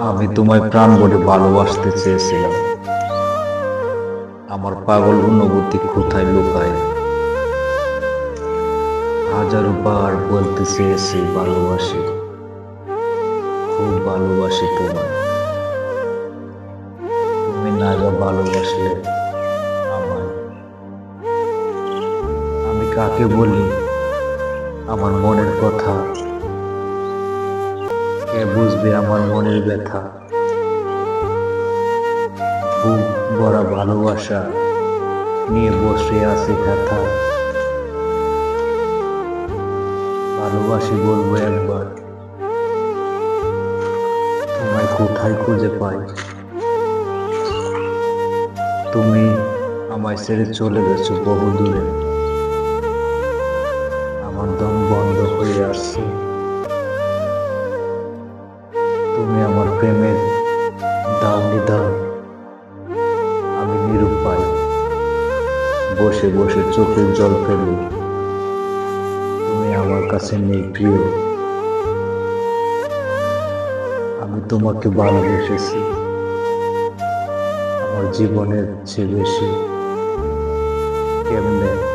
আমি তোমায় প্রাণ বলে ভালোবাসতে চেয়েছিলাম। আমার পাগল অনুভূতি কোথায় লুকায়? হাজারো বার বলতে চেয়েছি, ভালোবাসি। খুব ভালোবাসি তোমায়। তুমি না যা ভালোবাসলে আমায়। আমি কাকে বলি? আমার মনের কথা কে বুঝবে আমার মনের ব্যথা। বুক বড় ভালোবাসা নিয়ে বসে আছি ব্যথা। ভালোবাসি বলব একবার, তোমায় কোথায় খুঁজে পাই? তুমি আমায় ছেড়ে চলে গেছো বহু দূরে আমার দম বন্ধ হয়ে আসছে। আমার প্রেমের দাও আমি নিরুপায় বসে বসে চোখের জল ফেলি। তুমি আমার কাছে নেই প্রিয়। আমি তোমাকে ভালোবেসেছি। আমার জীবনের চেয়ে বেশি। কেমনে?